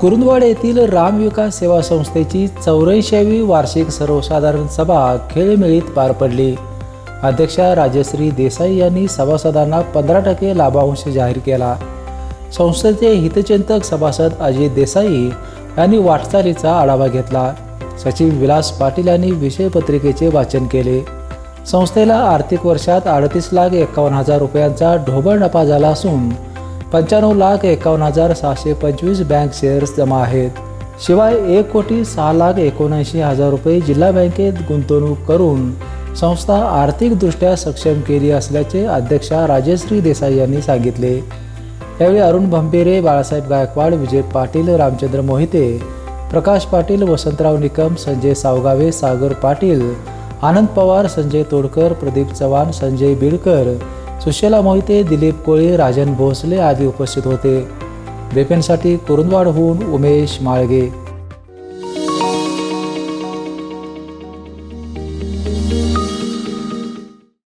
कुरुंदवाड येथील रामविकास सेवा संस्थेची चौऱ्याऐंशीवी वार्षिक सर्वसाधारण सभा खेळमेळीत पार पडली. अध्यक्षा राजश्री देसाई यांनी सभासदांना पंधरा टक्के लाभांश जाहीर केला. संस्थेचे हितचिंतक सभासद अजित देसाई यांनी वाटचालीचा आढावा घेतला. सचिव विलास पाटील यांनी विषयपत्रिकेचे वाचन केले. संस्थेला आर्थिक वर्षात अडतीस लाख एकावन्न हजार रुपयांचा ढोबळ नफा झाला असून पंच्याण्णव लाख एकावन्न हजार सहाशे पंचवीस बँक शेअर्स जमा आहेत. शिवाय एक कोटी सहा लाख एकोणऐंशी हजार रुपये जिल्हा बँकेत गुंतवणूक करून संस्था आर्थिकदृष्ट्या सक्षम केली असल्याचे अध्यक्षा राजश्री देसाई यांनी सांगितले. यावेळी अरुण भंपेरे बाळासाहेब गायकवाड विजय पाटील रामचंद्र मोहिते प्रकाश पाटील वसंतराव निकम संजय सावगावे सागर पाटील आनंद पवार संजय तोडकर प्रदीप चव्हाण संजय बिडकर सुशेला मोहिते दिलीप कोळी राजन भोसले आदी उपस्थित होते. बेपेनसाठी कुरुंदवाडहून उमेश माळगे.